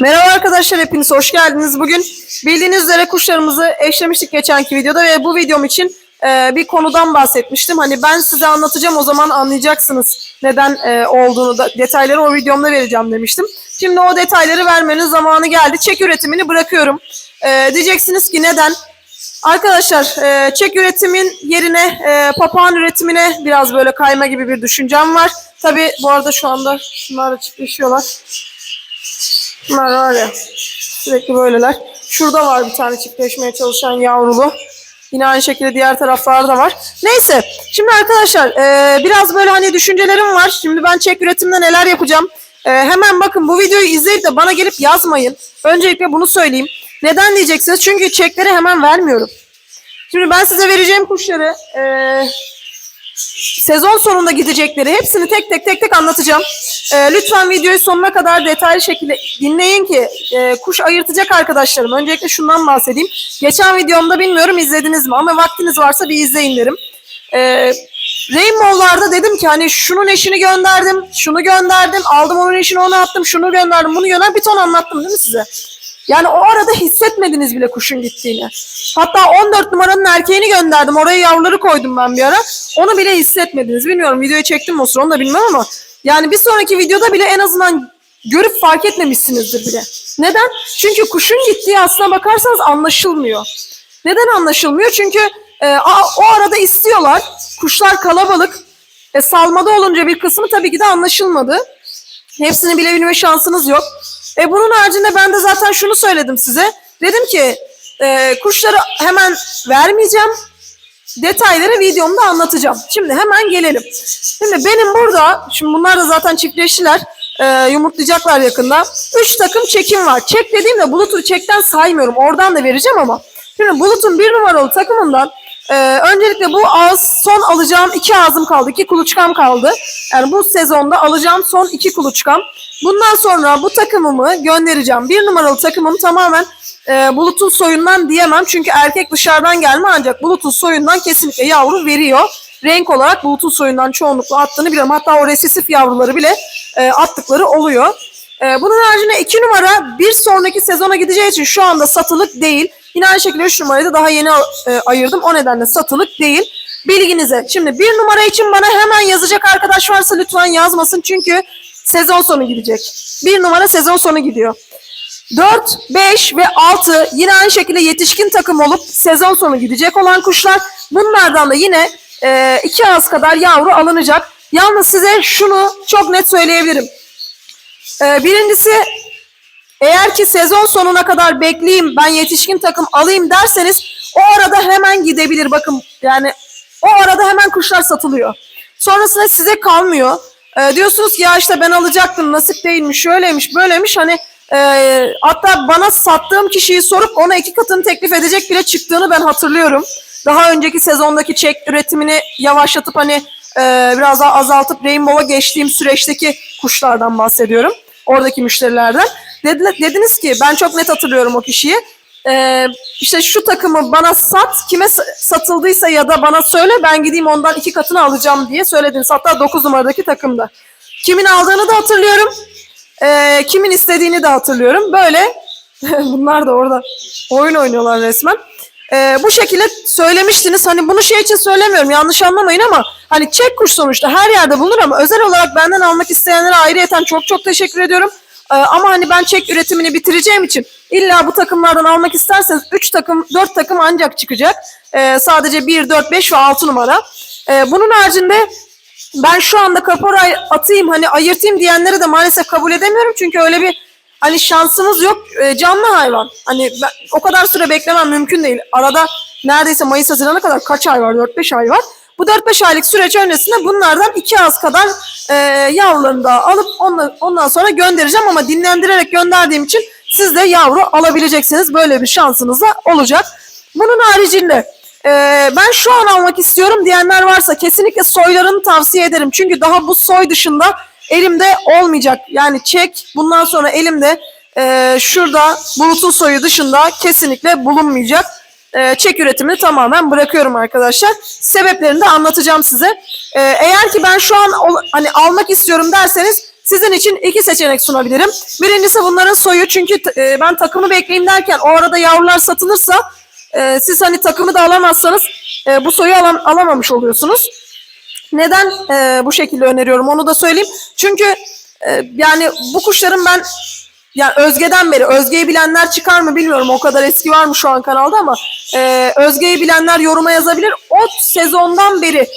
Merhaba arkadaşlar hepiniz hoş geldiniz. Bugün bildiğiniz üzere kuşlarımızı eşlemiştik geçenki videoda ve bu videom için e, bir konudan bahsetmiştim. Hani ben size anlatacağım o zaman anlayacaksınız neden e, olduğunu da detayları o videomda vereceğim demiştim. Şimdi o detayları vermenin zamanı geldi. Çek üretimini bırakıyorum. E, diyeceksiniz ki neden? Arkadaşlar e, çek üretimin yerine e, papağan üretimine biraz böyle kayma gibi bir düşüncem var. Tabi bu arada şu anda şunlar da. Bunlar var ya sürekli böyleler. Şurada var bir tane çiftleşmeye çalışan yavrulu. Yine aynı şekilde diğer taraflarda var. Neyse şimdi arkadaşlar e, biraz böyle hani düşüncelerim var. Şimdi ben çek üretimde neler yapacağım. E, hemen bakın bu videoyu izleyip de bana gelip yazmayın. Öncelikle bunu söyleyeyim. Neden diyeceksiniz? Çünkü çekleri hemen vermiyorum. Şimdi ben size vereceğim kuşları e, sezon sonunda gidecekleri hepsini tek tek tek tek anlatacağım. E, lütfen videoyu sonuna kadar detaylı şekilde dinleyin ki e, kuş ayırtacak arkadaşlarım. Öncelikle şundan bahsedeyim. Geçen videomda bilmiyorum izlediniz mi ama vaktiniz varsa bir izleyin derim. E, Rainbow'larda dedim ki hani şunun eşini gönderdim, şunu gönderdim, aldım onun eşini ona attım, şunu gönderdim, bunu gönderdim. Bir ton anlattım değil mi size? Yani o arada hissetmediniz bile kuşun gittiğini. Hatta 14 numaranın erkeğini gönderdim. Oraya yavruları koydum ben bir ara. Onu bile hissetmediniz. Bilmiyorum videoyu çektim o sıra onu da bilmem ama. Yani bir sonraki videoda bile en azından görüp fark etmemişsinizdir bile. Neden? Çünkü kuşun gittiği aslına bakarsanız anlaşılmıyor. Neden anlaşılmıyor? Çünkü e, o arada istiyorlar. Kuşlar kalabalık. E, salmada olunca bir kısmı tabii ki de anlaşılmadı. Hepsini bilebilme şansınız yok. E bunun haricinde ben de zaten şunu söyledim size. Dedim ki e, kuşları hemen vermeyeceğim. Detayları videomda anlatacağım. Şimdi hemen gelelim. Şimdi benim burada, şimdi bunlar da zaten çiftleştiler. E, yumurtlayacaklar yakında. Üç takım çekim var. Çek dediğimde Bulut'u çekten saymıyorum. Oradan da vereceğim ama. Şimdi Bulut'un bir numaralı takımından e, öncelikle bu ağız son alacağım iki ağzım kaldı. iki kuluçkam kaldı. Yani bu sezonda alacağım son iki kuluçkam. Bundan sonra bu takımımı göndereceğim. Bir numaralı takımım tamamen e, Bulut'un soyundan diyemem. Çünkü erkek dışarıdan gelme ancak Bulut'un soyundan kesinlikle yavru veriyor. Renk olarak Bulut'un soyundan çoğunlukla attığını biliyorum. Hatta o resesif yavruları bile e, attıkları oluyor. E, bunun haricinde iki numara bir sonraki sezona gideceği için şu anda satılık değil. Yine aynı şekilde 3 numarayı da daha yeni e, ayırdım. O nedenle satılık değil. Bilginize. Şimdi bir numara için bana hemen yazacak arkadaş varsa lütfen yazmasın. Çünkü sezon sonu gidecek. Bir numara sezon sonu gidiyor. 4, 5 ve 6 yine aynı şekilde yetişkin takım olup sezon sonu gidecek olan kuşlar. Bunlardan da yine e, iki az kadar yavru alınacak. Yalnız size şunu çok net söyleyebilirim. E, birincisi eğer ki sezon sonuna kadar bekleyeyim ben yetişkin takım alayım derseniz o arada hemen gidebilir. Bakın yani o arada hemen kuşlar satılıyor. Sonrasında size kalmıyor. Ee, diyorsunuz ki ya işte ben alacaktım nasip değilmiş şöyleymiş böyleymiş hani e, hatta bana sattığım kişiyi sorup ona iki katını teklif edecek bile çıktığını ben hatırlıyorum. Daha önceki sezondaki çek üretimini yavaşlatıp hani e, biraz daha azaltıp Rainbow'a geçtiğim süreçteki kuşlardan bahsediyorum. Oradaki müşterilerden. Dediler, dediniz ki ben çok net hatırlıyorum o kişiyi. Ee, işte şu takımı bana sat, kime sa- satıldıysa ya da bana söyle ben gideyim ondan iki katını alacağım diye söylediniz. Hatta 9 numaradaki takımda. Kimin aldığını da hatırlıyorum. Ee, kimin istediğini de hatırlıyorum. Böyle bunlar da orada oyun oynuyorlar resmen. Ee, bu şekilde söylemiştiniz. Hani bunu şey için söylemiyorum yanlış anlamayın ama hani çek kuş sonuçta her yerde bulunur ama özel olarak benden almak isteyenlere ayrıyeten çok çok teşekkür ediyorum. Ee, ama hani ben çek üretimini bitireceğim için illa bu takımlardan almak isterseniz 3 takım 4 takım ancak çıkacak. Ee, sadece 1, 4, 5 ve 6 numara. Ee, bunun haricinde ben şu anda kaporayı atayım hani ayırtayım diyenleri de maalesef kabul edemiyorum. Çünkü öyle bir hani şansımız yok. Ee, canlı hayvan. Hani ben, o kadar süre beklemem mümkün değil. Arada neredeyse Mayıs Haziran'a kadar kaç ay var? 4-5 ay var. Bu 4-5 aylık süreç öncesinde bunlardan iki az kadar e, yavrularını da alıp ondan, ondan sonra göndereceğim ama dinlendirerek gönderdiğim için siz de yavru alabileceksiniz. Böyle bir şansınız da olacak. Bunun haricinde e, ben şu an almak istiyorum diyenler varsa kesinlikle soylarını tavsiye ederim. Çünkü daha bu soy dışında elimde olmayacak. Yani çek bundan sonra elimde e, şurada bulutun soyu dışında kesinlikle bulunmayacak. E, çek üretimini tamamen bırakıyorum arkadaşlar. Sebeplerini de anlatacağım size. E, eğer ki ben şu an ol- hani almak istiyorum derseniz sizin için iki seçenek sunabilirim. Birincisi bunların soyu çünkü e, ben takımı bekleyeyim derken o arada yavrular satılırsa e, siz hani takımı da alamazsanız e, bu soyu alam- alamamış oluyorsunuz. Neden e, bu şekilde öneriyorum onu da söyleyeyim. Çünkü e, yani bu kuşların ben yani Özge'den beri, Özge'yi bilenler çıkar mı bilmiyorum. O kadar eski var mı şu an kanalda ama e, Özge'yi bilenler yoruma yazabilir. O sezondan beri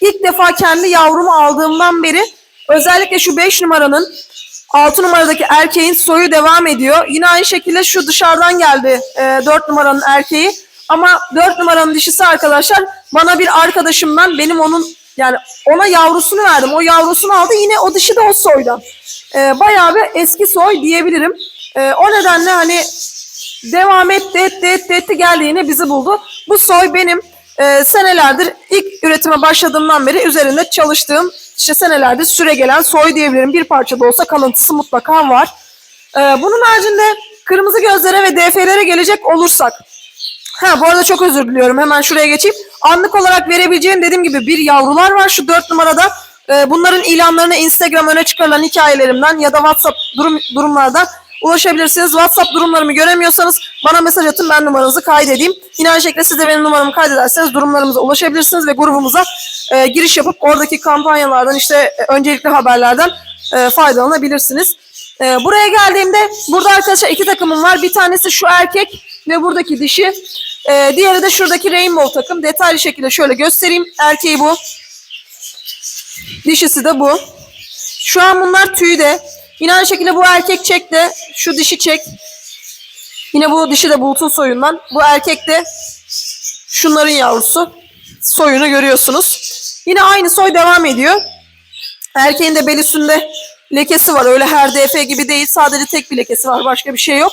ilk defa kendi yavrumu aldığımdan beri özellikle şu 5 numaranın 6 numaradaki erkeğin soyu devam ediyor. Yine aynı şekilde şu dışarıdan geldi e, 4 numaranın erkeği. Ama 4 numaranın dişisi arkadaşlar bana bir arkadaşımdan benim onun yani ona yavrusunu verdim. O yavrusunu aldı yine o dişi de o soydan. E, bayağı bir eski soy diyebilirim. E, o nedenle hani devam etti etti etti etti geldi yine bizi buldu. Bu soy benim e, senelerdir ilk üretime başladığımdan beri üzerinde çalıştığım işte senelerdir süre gelen soy diyebilirim. Bir parça da olsa kalıntısı mutlaka var. E, bunun haricinde kırmızı gözlere ve DF'lere gelecek olursak. Ha bu arada çok özür diliyorum. Hemen şuraya geçeyim. Anlık olarak verebileceğim dediğim gibi bir yavrular var şu dört numarada. Ee, bunların ilanlarını Instagram öne çıkarılan hikayelerimden ya da WhatsApp durum, durumlardan ulaşabilirsiniz. WhatsApp durumlarımı göremiyorsanız bana mesaj atın ben numaranızı kaydedeyim. Yine aynı şekilde siz de benim numaramı kaydederseniz durumlarımıza ulaşabilirsiniz ve grubumuza e, giriş yapıp oradaki kampanyalardan işte e, öncelikli haberlerden e, faydalanabilirsiniz. E, buraya geldiğimde burada arkadaşlar iki takımım var. Bir tanesi şu erkek ve buradaki dişi. E, diğeri de şuradaki rainbow takım. Detaylı şekilde şöyle göstereyim. Erkeği bu. Dişisi de bu. Şu an bunlar tüyde. Yine aynı şekilde bu erkek çek de şu dişi çek. Yine bu dişi de bulutun soyundan. Bu erkek de şunların yavrusu. Soyunu görüyorsunuz. Yine aynı soy devam ediyor. Erkeğin de bel üstünde lekesi var. Öyle her DF gibi değil. Sadece tek bir lekesi var. Başka bir şey yok.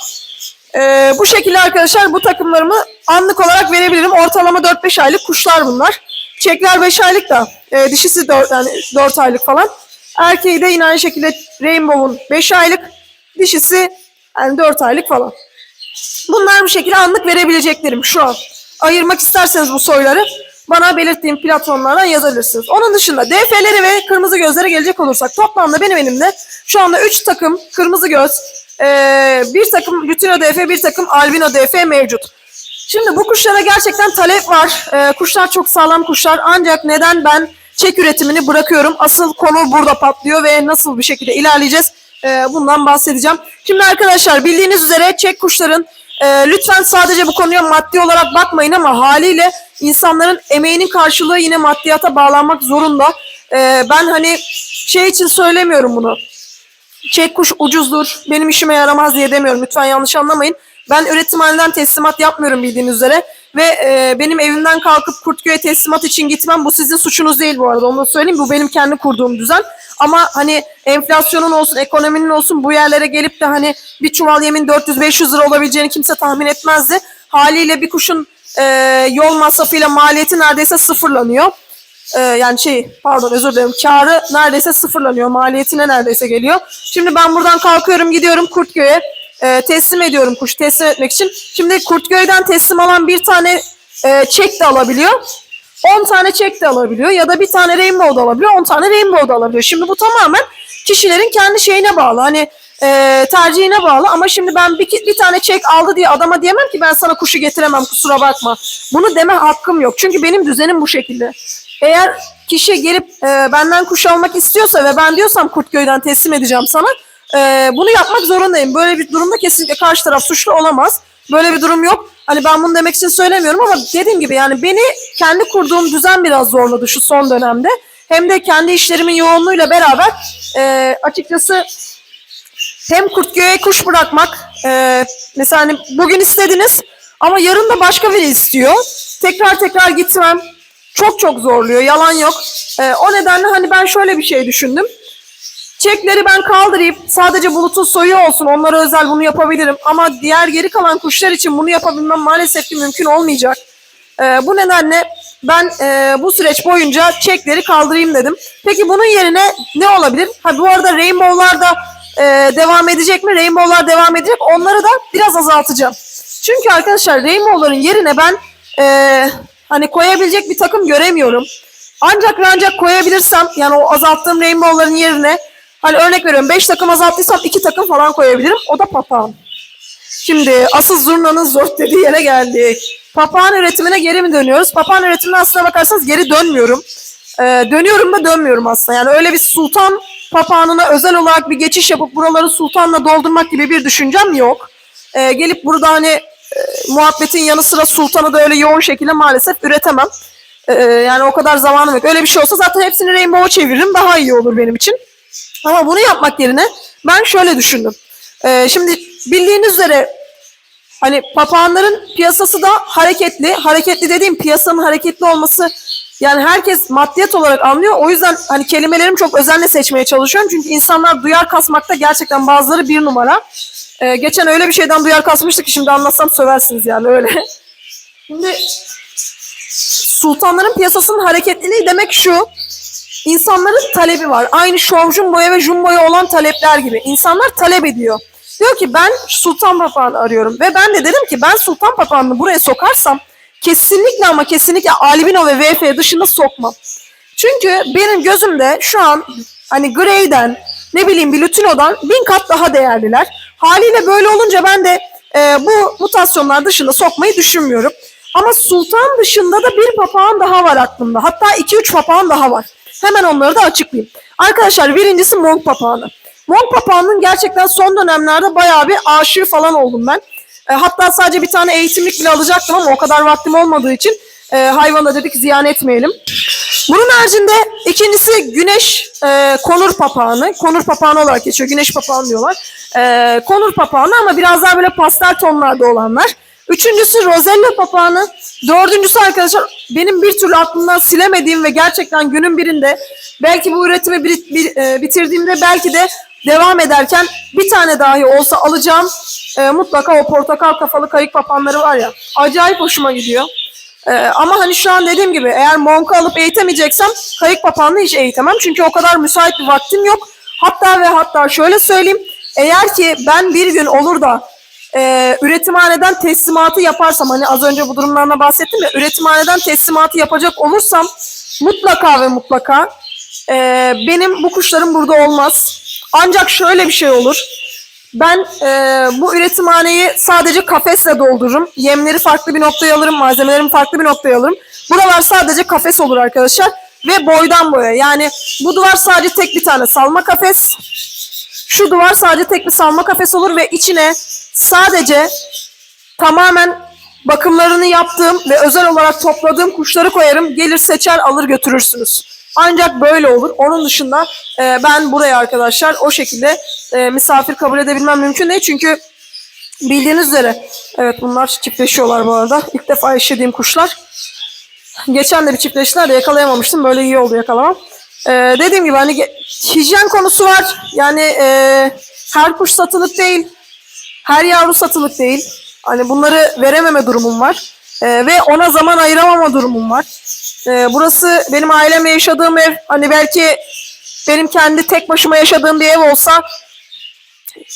Ee, bu şekilde arkadaşlar bu takımlarımı anlık olarak verebilirim. Ortalama 4-5 aylık kuşlar bunlar. Çekler 5 aylık da. e, dişisi 4, yani 4 aylık falan. Erkeği de yine aynı şekilde Rainbow'un 5 aylık. Dişisi yani 4 aylık falan. Bunlar bu şekilde anlık verebileceklerim şu an. Ayırmak isterseniz bu soyları bana belirttiğim platformlardan yazabilirsiniz. Onun dışında DF'leri ve kırmızı gözlere gelecek olursak toplamda benim elimde şu anda 3 takım kırmızı göz, eee, bir takım Lutino DF, bir takım Albino DF mevcut. Şimdi bu kuşlara gerçekten talep var. Eee, kuşlar çok sağlam kuşlar ancak neden ben çek üretimini bırakıyorum? Asıl konu burada patlıyor ve nasıl bir şekilde ilerleyeceğiz? Eee, bundan bahsedeceğim. Şimdi arkadaşlar bildiğiniz üzere çek kuşların ee, lütfen sadece bu konuya maddi olarak bakmayın ama haliyle insanların emeğinin karşılığı yine maddiyata bağlanmak zorunda. Ee, ben hani şey için söylemiyorum bunu. Çek kuş ucuzdur, benim işime yaramaz diye demiyorum. Lütfen yanlış anlamayın. Ben üretimhaneden teslimat yapmıyorum bildiğiniz üzere. Ve e, benim evimden kalkıp Kurtköy'e teslimat için gitmem bu sizin suçunuz değil bu arada. Onu da söyleyeyim. Bu benim kendi kurduğum düzen. Ama hani enflasyonun olsun, ekonominin olsun bu yerlere gelip de hani bir çuval yemin 400-500 lira olabileceğini kimse tahmin etmezdi. Haliyle bir kuşun e, yol masrafıyla maliyeti neredeyse sıfırlanıyor. Ee, yani şey pardon özür dilerim karı neredeyse sıfırlanıyor maliyetine neredeyse geliyor. Şimdi ben buradan kalkıyorum gidiyorum Kurtköy'e e, teslim ediyorum kuş teslim etmek için. Şimdi Kurtköy'den teslim alan bir tane e, çek de alabiliyor. 10 tane çek de alabiliyor ya da bir tane rainbow da alabiliyor 10 tane rainbow da alabiliyor. Şimdi bu tamamen kişilerin kendi şeyine bağlı hani e, tercihine bağlı ama şimdi ben bir, bir tane çek aldı diye adama diyemem ki ben sana kuşu getiremem kusura bakma. Bunu deme hakkım yok çünkü benim düzenim bu şekilde. Eğer kişi gelip e, benden kuş almak istiyorsa ve ben diyorsam Kurtköy'den teslim edeceğim sana e, bunu yapmak zorundayım. Böyle bir durumda kesinlikle karşı taraf suçlu olamaz. Böyle bir durum yok. Hani ben bunu demek için söylemiyorum ama dediğim gibi yani beni kendi kurduğum düzen biraz zorladı şu son dönemde. Hem de kendi işlerimin yoğunluğuyla beraber e, açıkçası hem Kurtköy'e kuş bırakmak e, mesela hani bugün istediniz ama yarın da başka biri istiyor. Tekrar tekrar gitmem çok çok zorluyor yalan yok. E, o nedenle hani ben şöyle bir şey düşündüm. Çekleri ben kaldırayım. Sadece bulutun soyu olsun. Onlara özel bunu yapabilirim. Ama diğer geri kalan kuşlar için bunu yapabilmem maalesef ki mümkün olmayacak. Ee, bu nedenle ben e, bu süreç boyunca çekleri kaldırayım dedim. Peki bunun yerine ne olabilir? Ha bu arada Rainbow'lar da e, devam edecek mi? Rainbow'lar devam edecek. Onları da biraz azaltacağım. Çünkü arkadaşlar Rainbow'ların yerine ben e, hani koyabilecek bir takım göremiyorum. Ancak ve ancak koyabilirsem yani o azalttığım Rainbow'ların yerine Hani örnek veriyorum 5 takım azalttıysam 2 takım falan koyabilirim. O da papağan. Şimdi asıl zurnanın zort dediği yere geldik. Papağan üretimine geri mi dönüyoruz? Papağan üretimine aslına bakarsanız geri dönmüyorum. Ee, dönüyorum da dönmüyorum aslında. Yani öyle bir sultan papağanına özel olarak bir geçiş yapıp buraları sultanla doldurmak gibi bir düşüncem yok. Ee, gelip burada hani e, muhabbetin yanı sıra sultanı da öyle yoğun şekilde maalesef üretemem. Ee, yani o kadar zamanım yok. Öyle bir şey olsa zaten hepsini Rainbow'a çeviririm. Daha iyi olur benim için. Ama bunu yapmak yerine ben şöyle düşündüm. Ee, şimdi bildiğiniz üzere hani papağanların piyasası da hareketli. Hareketli dediğim piyasanın hareketli olması yani herkes maddiyat olarak anlıyor. O yüzden hani kelimelerimi çok özenle seçmeye çalışıyorum. Çünkü insanlar duyar kasmakta gerçekten bazıları bir numara. Ee, geçen öyle bir şeyden duyar kasmıştık ki şimdi anlatsam söversiniz yani öyle. Şimdi sultanların piyasasının hareketliliği demek şu. İnsanların talebi var. Aynı şov jumboya ve jumboya olan talepler gibi. İnsanlar talep ediyor. Diyor ki ben sultan papağanı arıyorum. Ve ben de dedim ki ben sultan papağanını buraya sokarsam kesinlikle ama kesinlikle albino ve VF dışında sokmam. Çünkü benim gözümde şu an hani Grey'den ne bileyim bir Lutino'dan bin kat daha değerliler. Haliyle böyle olunca ben de e, bu mutasyonlar dışında sokmayı düşünmüyorum. Ama sultan dışında da bir papağan daha var aklımda. Hatta 2-3 papağan daha var. Hemen onları da açıklayayım. Arkadaşlar birincisi Monk papağanı. Monk papağanının gerçekten son dönemlerde bayağı bir aşığı falan oldum ben. E, hatta sadece bir tane eğitimlik bile alacaktım ama o kadar vaktim olmadığı için e, hayvana dedik ziyan etmeyelim. Bunun haricinde ikincisi güneş e, konur papağanı. Konur papağanı olarak geçiyor. Güneş papağanı diyorlar. E, konur papağanı ama biraz daha böyle pastel tonlarda olanlar. Üçüncüsü Rosella papağanı. Dördüncüsü arkadaşlar benim bir türlü aklımdan silemediğim ve gerçekten günün birinde belki bu üretimi e, bitirdiğimde belki de devam ederken bir tane dahi olsa alacağım e, mutlaka o portakal kafalı kayık papağanları var ya acayip hoşuma gidiyor. Ee, ama hani şu an dediğim gibi eğer Monk'u alıp eğitemeyeceksem kayık papağanını hiç eğitemem. Çünkü o kadar müsait bir vaktim yok. Hatta ve hatta şöyle söyleyeyim. Eğer ki ben bir gün olur da e, üretimhaneden teslimatı yaparsam hani az önce bu durumlarına bahsettim ya üretimhaneden teslimatı yapacak olursam mutlaka ve mutlaka e, benim bu kuşlarım burada olmaz. Ancak şöyle bir şey olur. Ben e, bu üretimhaneyi sadece kafesle doldururum. Yemleri farklı bir noktaya alırım, malzemelerimi farklı bir noktaya alırım. Buralar sadece kafes olur arkadaşlar. Ve boydan boya. Yani bu duvar sadece tek bir tane salma kafes. Şu duvar sadece tek bir salma kafes olur ve içine sadece tamamen bakımlarını yaptığım ve özel olarak topladığım kuşları koyarım. Gelir seçer alır götürürsünüz. Ancak böyle olur. Onun dışında e, ben buraya arkadaşlar o şekilde e, misafir kabul edebilmem mümkün değil. Çünkü bildiğiniz üzere evet bunlar çiftleşiyorlar bu arada. İlk defa eşlediğim kuşlar. Geçen de bir çiftleştiler de yakalayamamıştım. Böyle iyi oldu yakalamam. E, dediğim gibi hani hijyen konusu var. Yani e, her kuş satılık değil. Her yavru satılık değil. Hani bunları verememe durumum var. Ee, ve ona zaman ayıramama durumum var. Ee, burası benim ailemle yaşadığım ev. Hani belki benim kendi tek başıma yaşadığım bir ev olsa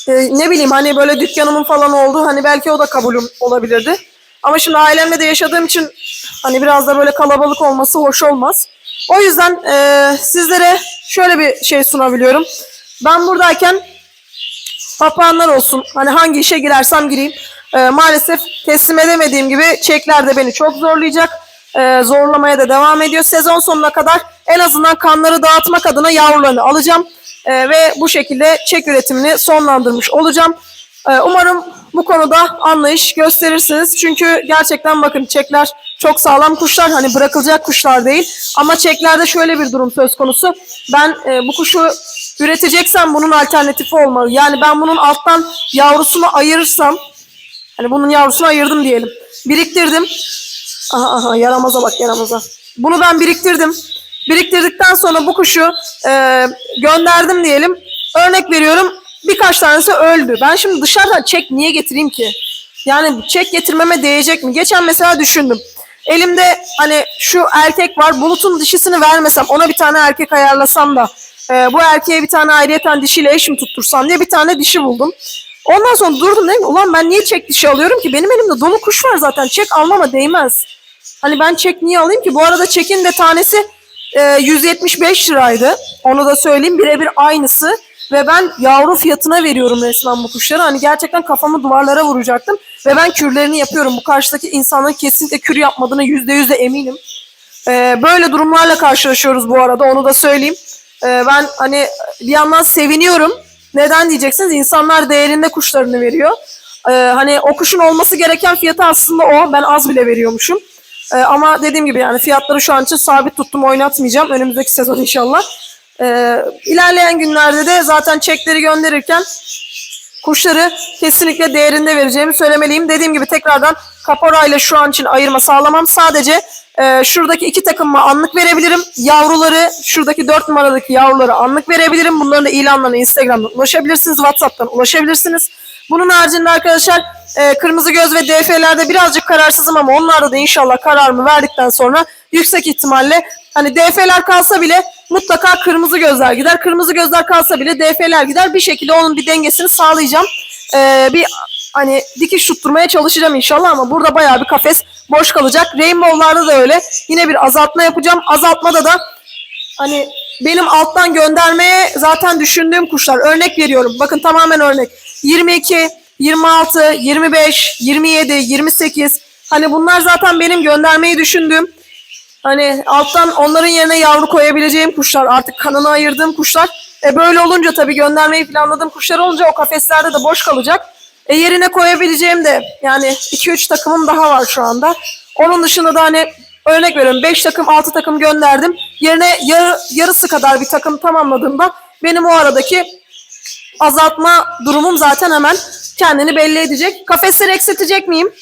e, ne bileyim hani böyle dükkanımın falan olduğu hani belki o da kabulüm olabilirdi. Ama şimdi ailemle de yaşadığım için hani biraz da böyle kalabalık olması hoş olmaz. O yüzden e, sizlere şöyle bir şey sunabiliyorum. Ben buradayken papağanlar olsun. Hani hangi işe girersem gireyim. Ee, maalesef teslim edemediğim gibi çekler de beni çok zorlayacak. Ee, zorlamaya da devam ediyor. Sezon sonuna kadar en azından kanları dağıtmak adına yavrularını alacağım. Ee, ve bu şekilde çek üretimini sonlandırmış olacağım. Ee, umarım bu konuda anlayış gösterirsiniz. Çünkü gerçekten bakın çekler çok sağlam kuşlar. Hani bırakılacak kuşlar değil. Ama çeklerde şöyle bir durum söz konusu. Ben e, bu kuşu üreteceksem bunun alternatifi olmalı. Yani ben bunun alttan yavrusunu ayırırsam hani bunun yavrusunu ayırdım diyelim. Biriktirdim. Aha aha yaramaza bak yaramaza. Bunu ben biriktirdim. Biriktirdikten sonra bu kuşu e, gönderdim diyelim. Örnek veriyorum birkaç tanesi öldü. Ben şimdi dışarıdan çek niye getireyim ki? Yani çek getirmeme değecek mi? Geçen mesela düşündüm. Elimde hani şu erkek var. Bulut'un dişisini vermesem ona bir tane erkek ayarlasam da e, bu erkeğe bir tane ayrıyeten dişiyle eşim tuttursam diye bir tane dişi buldum. Ondan sonra durdum dedim ulan ben niye çek dişi alıyorum ki? Benim elimde dolu kuş var zaten. Çek almama değmez. Hani ben çek niye alayım ki? Bu arada çekin de tanesi e, 175 liraydı. Onu da söyleyeyim. Birebir aynısı. Ve ben yavru fiyatına veriyorum resmen bu kuşları. Hani gerçekten kafamı duvarlara vuracaktım. Ve ben kürlerini yapıyorum. Bu karşıdaki insanların kesinlikle kür yapmadığına yüzde yüzde eminim. Ee, böyle durumlarla karşılaşıyoruz bu arada onu da söyleyeyim. Ee, ben hani bir yandan seviniyorum. Neden diyeceksiniz? İnsanlar değerinde kuşlarını veriyor. Ee, hani o kuşun olması gereken fiyatı aslında o. Ben az bile veriyormuşum. Ee, ama dediğim gibi yani fiyatları şu an için sabit tuttum oynatmayacağım. Önümüzdeki sezon inşallah. Ee, ilerleyen günlerde de zaten çekleri gönderirken kuşları kesinlikle değerinde vereceğimi söylemeliyim. Dediğim gibi tekrardan kapora ile şu an için ayırma sağlamam. Sadece e, şuradaki iki takıma anlık verebilirim. Yavruları, şuradaki dört numaradaki yavruları anlık verebilirim. Bunların da ilanlarına Instagram'dan ulaşabilirsiniz. WhatsApp'tan ulaşabilirsiniz. Bunun haricinde arkadaşlar e, kırmızı göz ve DF'lerde birazcık kararsızım ama onlarda da inşallah kararımı verdikten sonra yüksek ihtimalle hani DF'ler kalsa bile mutlaka kırmızı gözler gider. Kırmızı gözler kalsa bile DF'ler gider. Bir şekilde onun bir dengesini sağlayacağım. E, bir hani dikiş tutturmaya çalışacağım inşallah ama burada bayağı bir kafes boş kalacak. Rainbow'larda da öyle. Yine bir azaltma yapacağım. Azaltmada da hani benim alttan göndermeye zaten düşündüğüm kuşlar. Örnek veriyorum. Bakın tamamen örnek. 22, 26, 25, 27, 28. Hani bunlar zaten benim göndermeyi düşündüğüm. Hani alttan onların yerine yavru koyabileceğim kuşlar. Artık kanını ayırdığım kuşlar. E böyle olunca tabii göndermeyi planladığım kuşlar olunca o kafeslerde de boş kalacak. E yerine koyabileceğim de yani 2-3 takımım daha var şu anda. Onun dışında da hani örnek veriyorum 5 takım 6 takım gönderdim. Yerine yarı, yarısı kadar bir takım tamamladığımda benim o aradaki azaltma durumum zaten hemen kendini belli edecek. Kafesleri eksiltecek miyim?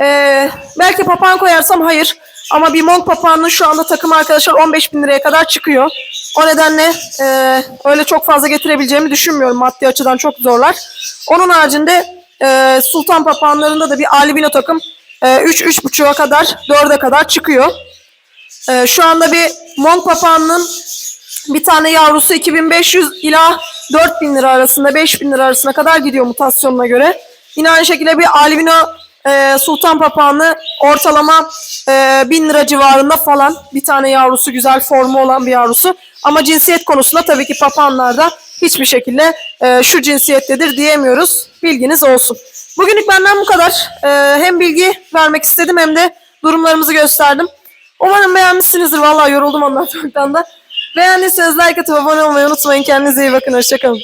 Ee, belki papağan koyarsam hayır. Ama bir monk papağanının şu anda takım arkadaşlar 15 bin liraya kadar çıkıyor. O nedenle e, öyle çok fazla getirebileceğimi düşünmüyorum. Maddi açıdan çok zorlar. Onun haricinde e, sultan papağanlarında da bir albino takım e, 3-3,5'a kadar 4'e kadar çıkıyor. E, şu anda bir monk papağanının bir tane yavrusu 2500 ila 4000 lira arasında 5000 lira arasına kadar gidiyor mutasyonuna göre. Yine aynı şekilde bir albino e, sultan papağanı ortalama e, 1000 lira civarında falan bir tane yavrusu güzel formu olan bir yavrusu. Ama cinsiyet konusunda tabii ki papağanlarda hiçbir şekilde e, şu cinsiyettedir diyemiyoruz. Bilginiz olsun. Bugünlük benden bu kadar. E, hem bilgi vermek istedim hem de durumlarımızı gösterdim. Umarım beğenmişsinizdir. Vallahi yoruldum anlatmaktan da. Beğendiyseniz like atıp abone olmayı unutmayın. Kendinize iyi bakın. Hoşçakalın.